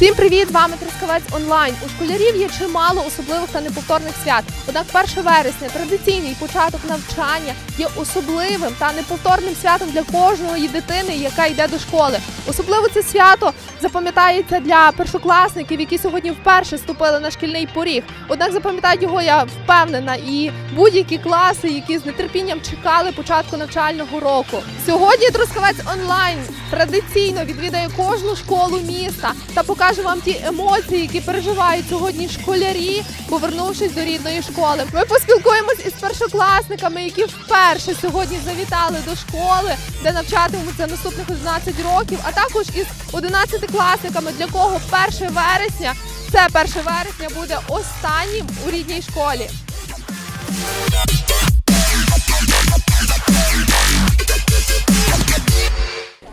Всім привіт! Вами Трускавець онлайн. У школярів є чимало особливих та неповторних свят. Однак 1 вересня традиційний початок навчання є особливим та неповторним святом для кожної дитини, яка йде до школи. Особливо це свято запам'ятається для першокласників, які сьогодні вперше ступили на шкільний поріг. Однак запам'ятають його, я впевнена, і будь-які класи, які з нетерпінням чекали початку навчального року. Сьогодні Трускавець онлайн традиційно відвідає кожну школу міста та покаже вам ті емоції, які переживають сьогодні школярі, повернувшись до рідної школи. Ми поспілкуємось із першокласниками, які вперше сьогодні завітали до школи, де навчатимуться наступних 11 років, а також із 11-класниками, для кого 1 вересня це 1 вересня буде останнім у рідній школі.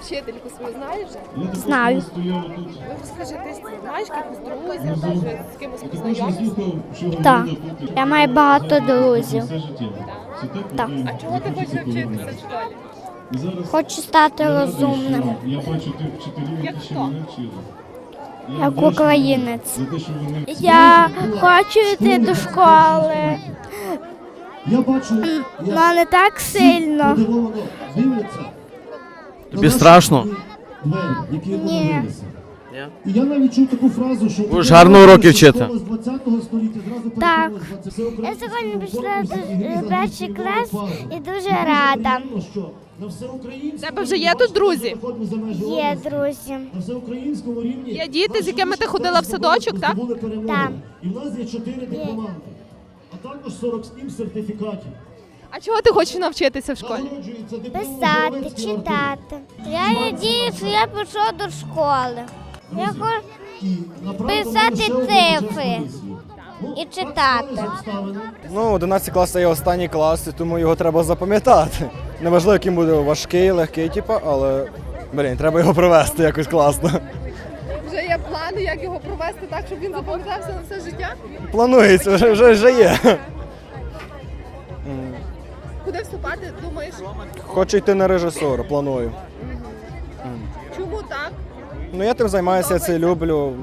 Вчительку свою знаєш? Знаю. Ну, Розкажи, ти знаєш якихось друзів, може з кимось познайомився? Так. Я маю багато друзів. Так. А чого ти хочеш вчитися в школі? Хочу стати розумним, Я бачу тих вчителів, Як ще хто? як українець. Я хочу йти до школи, Я бачу, але не так сильно. дивляться. Тобі страшно? Ні. І я навіть чув таку фразу, що Будеш гарно уроки вчити. з 20-го століття зразу Так. перетворилась в 20 Я сьогодні пішла до е, перший клас і дуже рада. що на всеукраїнському тебе вже є тут друзі? виходимо за межі Є області. друзі. На всеукраїнському рівні Є діти, з якими ти ходила в садочок, так? перемоги. Так. І в нас є 4 дипломанти, а також 47 сертифікатів. А чого ти хочеш навчитися в школі? Писати, читати. Я надію, що я пішов до школи. Я хочу Писати цифри. Ну, і читати. Ну, 11 клас це є останній клас, і тому його треба запам'ятати. Неважливо, яким буде важкий, легкий, типу, але блін, треба його провести якось класно. Вже є плани, як його провести так, щоб він запам'ятався на все життя? Планується, вже, вже, вже є. Куди вступати, думаєш? Хочу йти на режисуру, планую. Чому так? Ну я тим займаюся, я це люблю.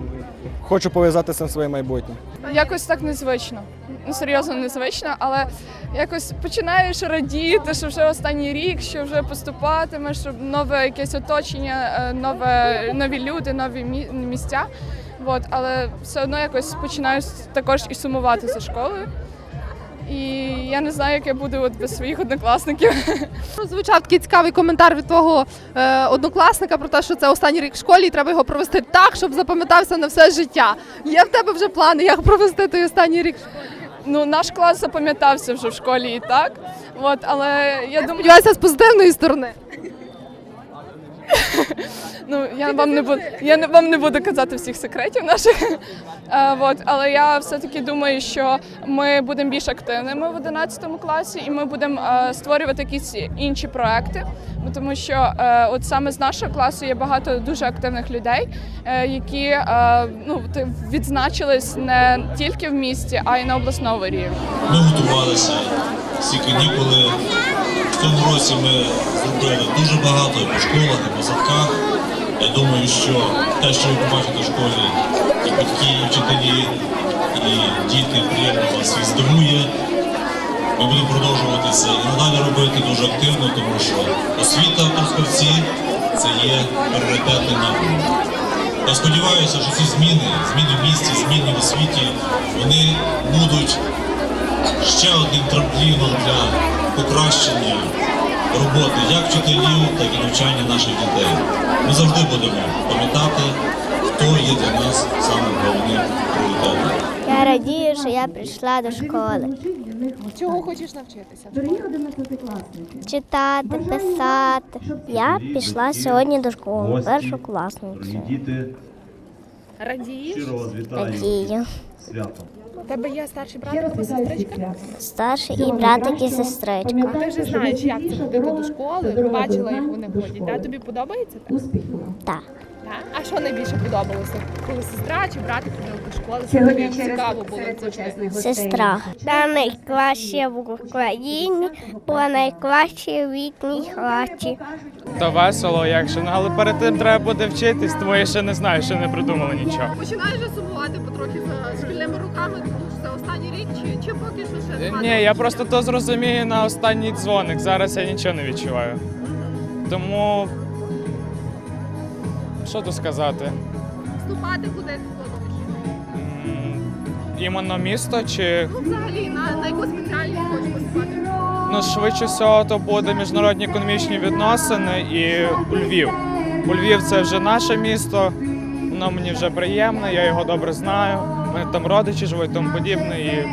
Хочу пов'язати з цим своє майбутнє. Якось так незвично. Ну, серйозно незвично, але якось починаєш радіти, що вже останній рік, що вже поступатимеш, що нове якесь оточення, е, нове, нові люди, нові мі- місця. От, але все одно якось починаєш також і сумувати за школою. І я не знаю, як я буду от без своїх однокласників. Звучав такий цікавий коментар від твого е, однокласника про те, що це останній рік в школі, і треба його провести так, щоб запам'ятався на все життя. Є в тебе вже плани, як провести той останній рік? в школі? Ну, наш клас запам'ятався вже в школі і так. От, але я думаю, Сподіваюся, з позитивної сторони. Ну, я вам не буду, я не вам не буду казати всіх секретів наших. Е, от, але я все-таки думаю, що ми будемо більш активними в 11 класі, і ми будемо створювати якісь інші проекти. Тому що е, от саме з нашого класу є багато дуже активних людей, е, які е, ну, відзначились не тільки в місті, а й на обласному рівні. Ми готувалися всі канікули. В цьому році ми зробили дуже багато і по школах, і по садках. Я думаю, що те, що ви побачите в школі, і батьки, і вчителі, і діти приємно вас і здивує. Ми будемо продовжувати це і надалі робити дуже активно, тому що освіта в Трускавці – це є пріоритетний напрямок. Я сподіваюся, що ці зміни, зміни в місті, зміни в освіті, вони будуть ще одним трампліном для покращення роботи як вчителів, так і навчання наших дітей. Ми завжди будемо пам'ятати, хто є для нас самим головним пріоритетом. Я радію, що я прийшла до школи. Чого хочеш навчитися? Читати, писати. Я пішла сьогодні до школи, першокласницю. Радієш? щиро вас вітаю Радію. святом. У тебе є старший братик або сестричка? Старший і братик і сестричка. Ти вже знаєш, як це ходити до школи, бачила, як вони ходять. Да? Тобі подобається так? Так. Так? А що найбільше подобалося? Коли сестра чи братик ходили до школи? Що тобі цікаво було завжди? Сестра. Та найкраще в Україні, була найкраще в їхній хаті. То весело, якщо ну, але перед тим треба буде вчитись, тому я ще не знаю, ще не придумали нічого. Починаєш вже сумувати потрохи за шкільними роками, тому що це останній рік, чи, чи поки що ще Ні, я просто то зрозумію на останній дзвоник. Зараз я нічого не відчуваю. Тому що тут сказати? вступати куди ти плануєш? Іменно місто чи Ну, взагалі, на, на яку спеціальність хочеш поступати? ну швидше всього то буде міжнародні економічні відносини і у Львів. У Львів це вже наше місто, воно мені вже приємне, я його добре знаю. У мене там родичі живуть, і тому подібне, і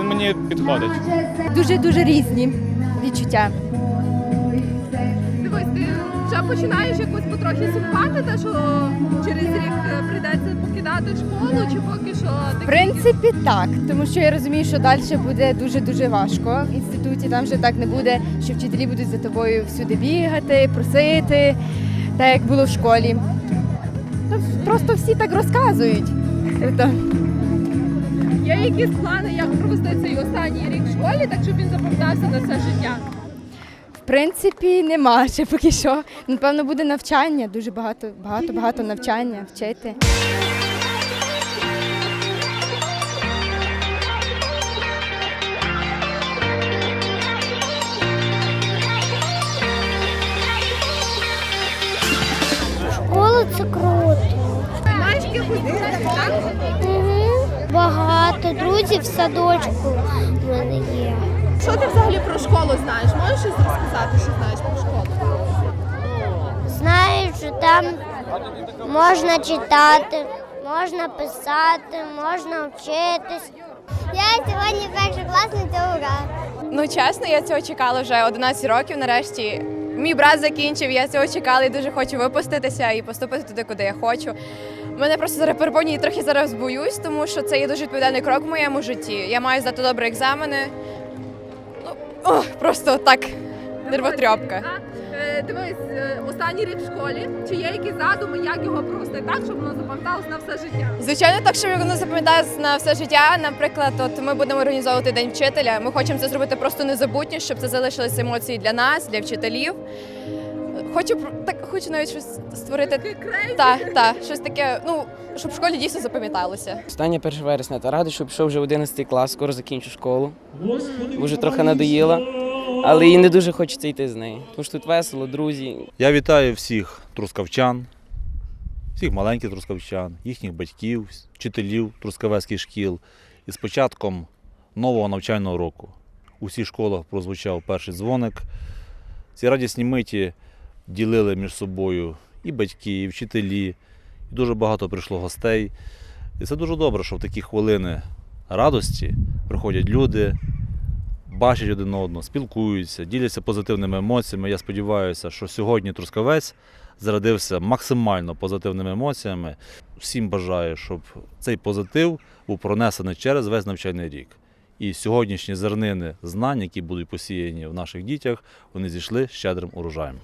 він мені підходить. дуже дуже різні відчуття. Дивись, ти вже починаєш якось потрохи сумувати, те, що через рік е, прийдеться покидати школу, чи поки що В принципі, так, тому що я розумію, що далі буде дуже дуже важко. В інституті там вже так не буде, що вчителі будуть за тобою всюди бігати, просити, так як було в школі. Ну, Просто всі так розказують. Є якісь плани, як провести цей останній рік в школі, так щоб він запам'ятався на все життя? В принципі, нема ще поки що. Напевно, буде навчання, дуже багато, багато, багато навчання, вчити. Школа це круто. Угу. Багато друзів в садочку в мене є. Що ти взагалі про школу знаєш? Можеш щось розказати, що знаєш про школу? Знаю, що там можна читати, можна писати, можна вчитись. Я сьогодні першокласниця ура. Ну чесно, я цього чекала вже 11 років. Нарешті мій брат закінчив. Я цього чекала і дуже хочу випуститися і поступити туди, куди я хочу. Мене просто зараз перепонює трохи зараз боюсь, тому що це є дуже відповідальний крок в моєму житті. Я маю здати добрі екзамени. Ох, просто так нервотрьопка. Так? Е, Дивись, е, останній рік в школі. Чи є якісь задуми, як його провести так, щоб воно запам'яталось на все життя? Звичайно, так щоб воно запам'яталось на все життя. Наприклад, от ми будемо організовувати день вчителя. Ми хочемо це зробити просто незабутньо, щоб це залишилися емоції для нас, для вчителів. Хочу так, хочу навіть щось створити. Так, так, щось таке, ну щоб в школі дійсно запам'яталося. Останнє 1 вересня та радий, що пішов вже 11 клас, скоро закінчу школу. Вже трохи надоїла, але і не дуже хочеться йти з неї. Тому що тут весело, друзі. Я вітаю всіх трускавчан, всіх маленьких трускавчан, їхніх батьків, вчителів трускавецьких шкіл. І з початком нового навчального року у всіх школах прозвучав перший дзвоник. Ці радісні миті ділили між собою і батьки, і вчителі, і дуже багато прийшло гостей. І це дуже добре, що в такі хвилини радості приходять люди, бачать один одного, спілкуються, діляться позитивними емоціями. Я сподіваюся, що сьогодні Трускавець зародився максимально позитивними емоціями. Всім бажаю, щоб цей позитив був пронесений через весь навчальний рік. І сьогоднішні зернини знань, які будуть посіяні в наших дітях, вони зійшли щедрим урожаєм.